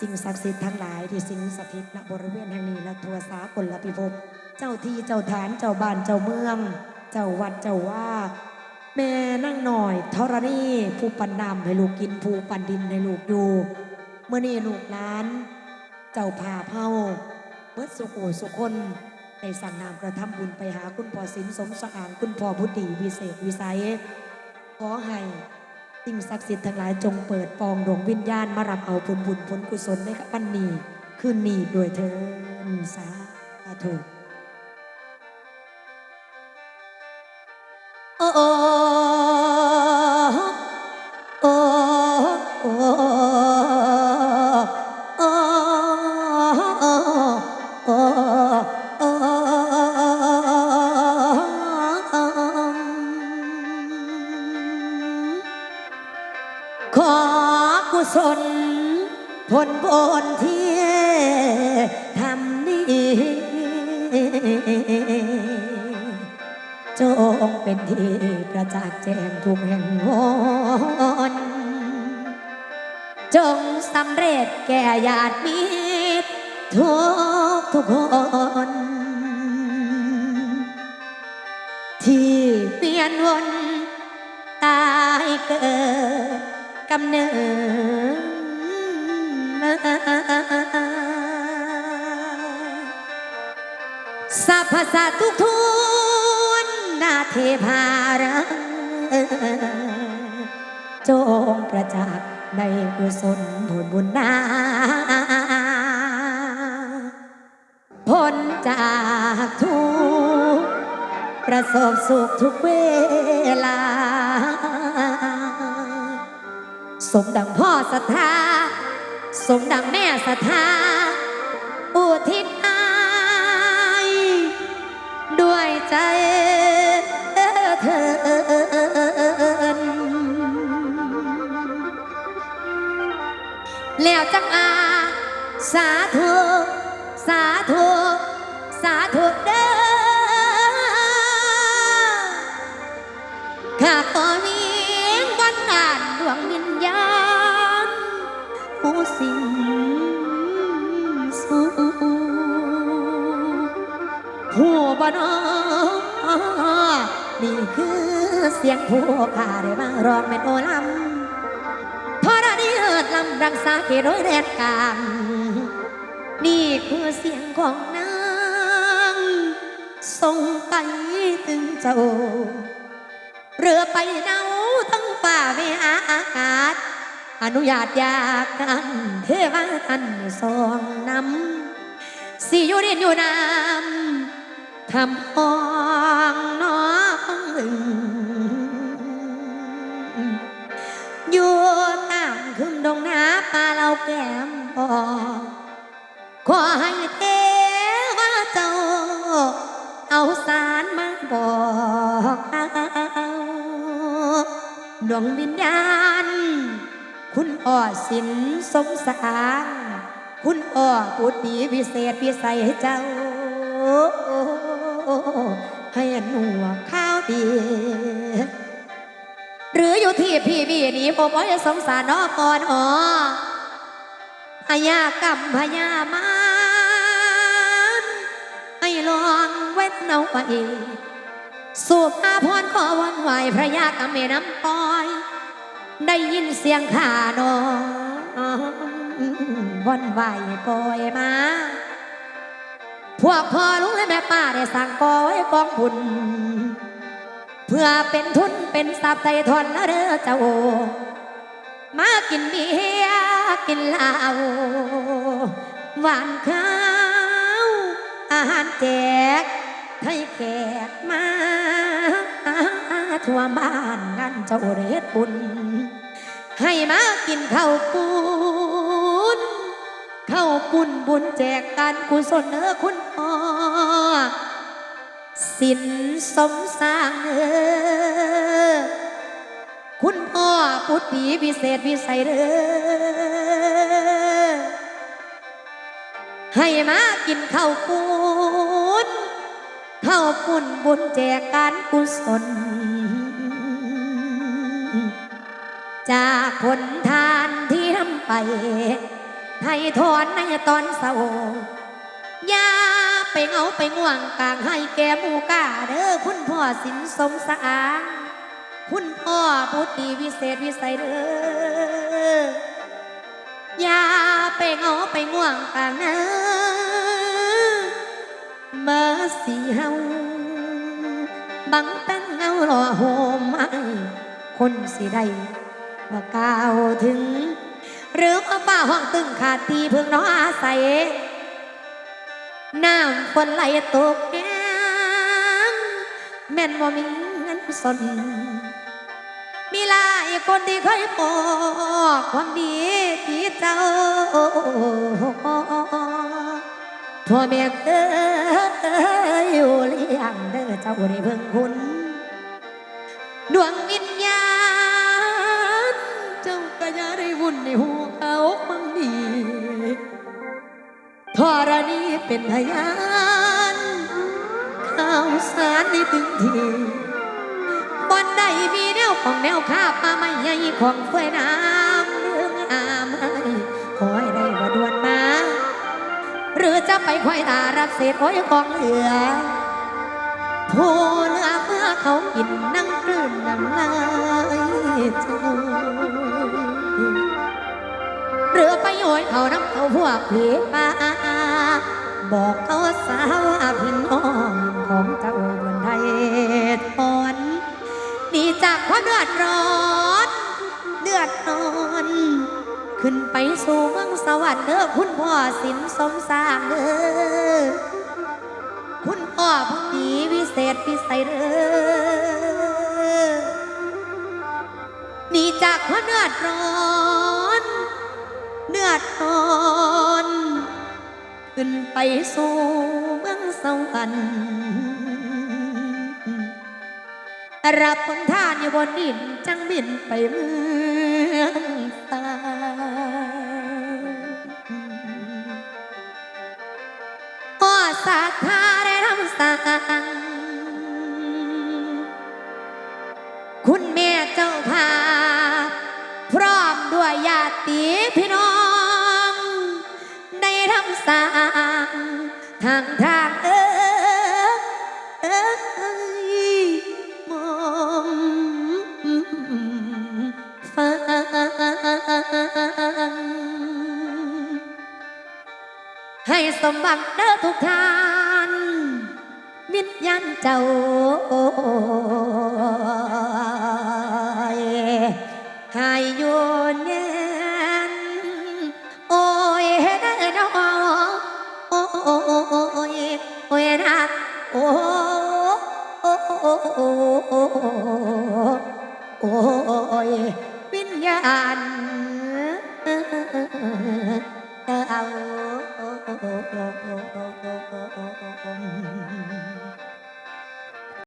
สิ่งศักดิ์สิทธิ์ทั้งหลายที่สิงสถิตณบริเวณแห่งนี้และทั่วสากลพิภพเจ้าที่เจ้าฐานเจ้าบ้านเจ้าเมือง เจ้าวัดเจ้าว่าแม่นั่งหน่อยธรณีผู้ปันนำให้ลูกกินผู้ปันดินให้ลูกอยู่เมื่อนี้ลูกหลาน เจ้าพาเผาเบิดสุโขสุคนในสั่งนามกระทำบุญไปหาคุณพ่อสินสมสะอางคุณพ่อบุตรีวิเศษวิสัยขอให้ สิ่งศักดิ์สิทธิ์ทั้งหลายจงเปิดปองดวงวิญญาณมารับเอาผลบุญผลกุศลในวันนี้คืนนี้ด้วยเธอสาธุโอ้ เป็นที่ประจักษ์แจ้งทุกแห่งหนจงสำเร็จแก่ญาติมิตรทุกทุกคนที่เปลี่ยนวนตายเกิดกำเนิดมาสัพพสัตว์ทุกทุน นาเทพารังจงประจักษ์ในกุศลผลบุญนาพ้นจากทุกประสบสุขทุกเวลา สมดังพ่อศรัทธา สมดังแม่ศรัทธา อุทิศอาย ด้วยใจ เถินแล้วจังอาสาธุ เสียงผู้ขาได้มางร้องเป็นโอลำทรณีเอิดลำรังสาเกโดยแดนกลางนี่คือเสียงของนางส่งไปถึงเจ้า เรือไปเนาทั้งป่าไม่อาอากาศ อนุญาตอยากกันเทวาท่านทรงนำสิอยู่เรียนอยู่นำทำห้องน้องอยู่ ดวงวิญญาณ คุณอ่อสินสมสารคุณอ่อปุตติวิเศษวิสัยให้เจ้า ให้หนัวข้าวดี หรืออยู่ที่พี่บีนี่ผมว่าจะสงสารน้องก่อนอ๋อพยากรรมพยามานให้ลองเว้นเอาไว้ สูบอาพรขอวันไหวพระยากรรมเมน้ำปอย ได้ยินเสียงข่านองวันไหวปล่อยมา พวกพ่อลุงและแม่ป้าได้สั่งกอไว้กองบุญ เพื่อเป็นทุนเป็นทรัพย์ไทยทนนะเด้อเจ้า มากินเบียร์กินเหล้าหวานข้าวอาหารแจก ให้แขกมาทั่วบ้านงานเจ้าเรศบุญ ให้มากินข้าวปุนข้าวปุนบุญแจกการกุศลเนื้อคุณพ่อสินสมสร้างเออคุณพ่อพุทธีวิเศษวิสัยเด้อให้มากินข้าวปุน ข้าปุนบุญแจกการกุศล จากผลทานที่ทำไป ไทยทอนในตอนเศร้าอย่าไปเงาไปง่วงกลางให้แกมูกาเด้อคุณพ่อสินสมสะอางคุณพ่อบุตรีวิเศษวิสัยเด้ออย่าไปเงาไปง่วงกลางเอ้อ นะมาสีเฮาบังตั้งเงาหล่อโหมไอคนสิได้ว่ากล่าวถึง หรือว่าป้าห้องตึงขาดตีเพิ่งน้ออาศัยน้ำฝนไหลตกแงแม่นว่ามีเงินสน มีหลายคนที่เคยบอกความดีที่เจ้าพ่อแม่เค ยอยู่เลี้ยงเด้อเจ้าได้เพิ่งคุณดวงวิญญาณเจ้าก็อย่าได้วุ่นในหัวเขาบังดีธรณีเป็นพยานข่าวสารในตึงทีบอนใดมีแนวของแนวข้าป่าไม่ใหญ่ของเฟยน้ำ จะไปควยตารับเศษโอ้ยของเหลือผู้เลือเมื่อเขากินนั่งกลืนน้ำลายเจ้าเรือไปโอยเขาน้ำเขาพวกผีป่าบอกเขาสาวว่าพี่น้องของเจ้าบนไทยทนหนีจากความเดือดร้อน เดือดนอน ขึ้นไปสู่เมืองสวรรค์เด้อคุณพ่อสินสมสร้างเด้อคุณพ่อผู้ดีวิเศษพิสัยเด้อหนีจากความเดือร้อนเดือดร้อนขึ้นไปสู่เมืองสวรรค์รับผลทานอยู่บนดินจังบินไปเมือง สัง คุณแม่เจ้าพาพ พร้อมด้วยญาติพี่น้อง ได้ทำสั่งทางทางเอ้ยเอ้ยมอฟังให้สมบังเด้อทุกท่าน วิญญาณเจ้าให้อยู่เนียนโอ้ยเด้อน้องโอ้ยโอ้ยนะโอ้โอ้โอ้ยวิญญาณเจ้า